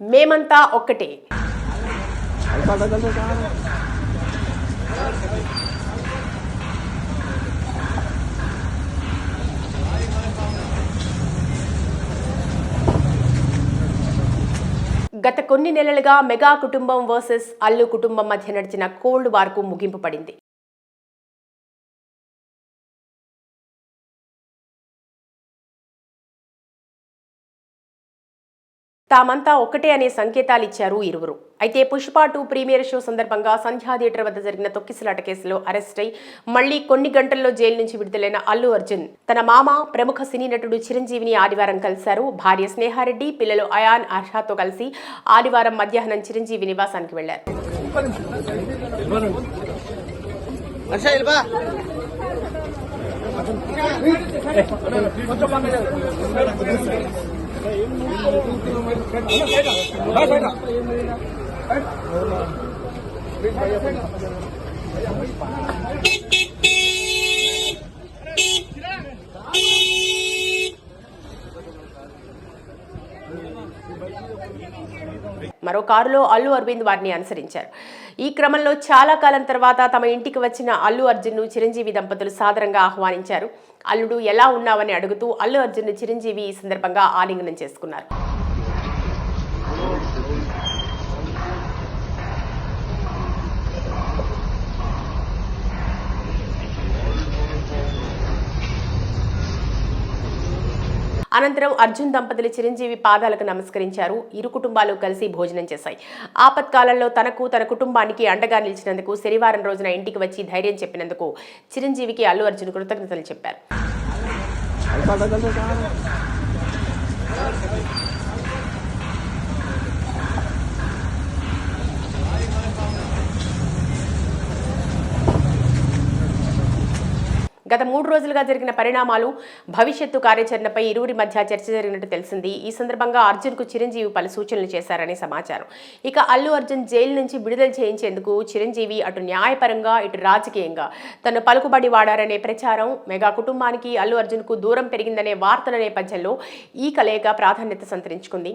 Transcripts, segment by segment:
మేమంతా ఒక్కటే. గత కొన్ని నెలలుగా మెగా కుటుంబం వర్సెస్ అల్లు కుటుంబం మధ్య నడిచిన కోల్డ్ వార్కు ముగింపు పడింది. తామంతా ఒక్కటే అనే సంకేతాలు ఇచ్చారు ఇరువురు. అయితే పుష్ప టూ ప్రీమియర్ షో సందర్భంగా సంధ్యా థియేటర్ వద్ద జరిగిన తొక్కిసలాట కేసులో అరెస్ట్ అయి మళ్ళీ కొన్ని గంటల్లో జైలు నుంచి విడుదలైన అల్లు అర్జున్. తన మామ ప్రముఖ సినీ నటుడు చిరంజీవిని ఆదివారం కలిశారు. భార్య స్నేహారెడ్డి పిల్లలు అయాన్ అర్షాతో కలిసి ఆదివారం మధ్యాహ్నం చిరంజీవి నివాసానికి వెళ్ళారు. 没开着没开着没开着没开着没开着没开着没开着没开着没开着没开着没开着 మరో కారులో అల్లు అరవింద్ వారిని అనుసరించారు. ఈ క్రమంలో చాలా కాలం తర్వాత తమ ఇంటికి వచ్చిన అల్లు అర్జున్ను చిరంజీవి దంపతులు సాదరంగా ఆహ్వానించారు. అల్లుడు ఎలా ఉన్నావని అడుగుతూ అల్లు అర్జున్ చిరంజీవి ఈ సందర్భంగా ఆలింగనం చేసుకున్నారు. అనంతరం అర్జున్ దంపతులు చిరంజీవి పాదాలకు నమస్కరించారు. ఇరు కుటుంబాలు కలిసి భోజనం చేశాయి. ఆపత్కాలంలో తనకు తన కుటుంబానికి అండగా నిలిచినందుకు శనివారం రోజున ఇంటికి వచ్చి ధైర్యం చెప్పినందుకు చిరంజీవికి అల్లు అర్జున్ కృతజ్ఞతలు చెప్పారు. గత మూడు రోజులుగా జరిగిన పరిణామాలు భవిష్యత్తు కార్యాచరణపై ఇరువురి మధ్య చర్చ జరిగినట్టు తెలిసింది. ఈ సందర్భంగా అర్జున్కు చిరంజీవి పలు సూచనలు చేశారని సమాచారం. ఇక అల్లు అర్జున్ జైలు నుంచి విడుదల చేయించేందుకు చిరంజీవి అటు న్యాయపరంగా ఇటు రాజకీయంగా తను పలుకుబడి వాడారనే ప్రచారం మెగా కుటుంబానికి అల్లు అర్జున్కు దూరం పెరిగిందనే వార్తల నేపథ్యంలో ఈ కలయిక ప్రాధాన్యత సంతరించుకుంది.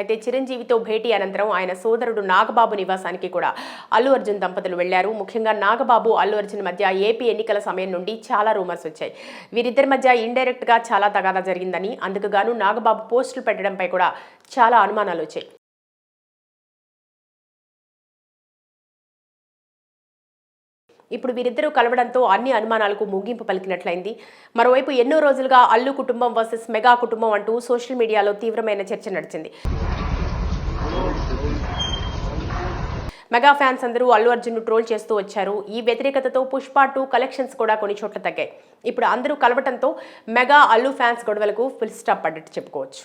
అయితే చిరంజీవితో భేటీ అనంతరం ఆయన సోదరుడు నాగబాబు నివాసానికి కూడా అల్లు అర్జున్ దంపతులు వెళ్ళారు ముఖ్యంగా నాగబాబు అల్లు అర్జున్ మధ్య ఏపీ ఎన్నికల సమయం నుండి చాలా రూమర్స్ వచ్చాయి. వీరిద్దరి మధ్య ఇండైరెక్ట్గా చాలా తగాదా జరిగిందని అందుకు గాను నాగబాబు పోస్టులు పెట్టడంపై కూడా చాలా అనుమానాలు వచ్చాయి. ఇప్పుడు వీరిద్దరూ కలవడంతో అన్ని అనుమానాలకు ముగింపు పలికినట్లయింది. మరోవైపు ఎన్నో రోజులుగా అల్లు కుటుంబం వర్సెస్ మెగా కుటుంబం అంటూ సోషల్ మీడియాలో తీవ్రమైన చర్చ నడిచింది. మెగా ఫ్యాన్స్ అందరూ అల్లు అర్జున్ ట్రోల్ చేస్తూ వచ్చారు. ఈ వ్యతిరేకతతో పుష్ప టూ కలెక్షన్స్ కూడా కొన్ని చోట్ల తగ్గాయి. ఇప్పుడు అందరూ కలవటంతో మెగా అల్లు ఫ్యాన్స్ గొడవలకు ఫుల్ స్టాప్ పడ్డట్టు చెప్పుకోవచ్చు.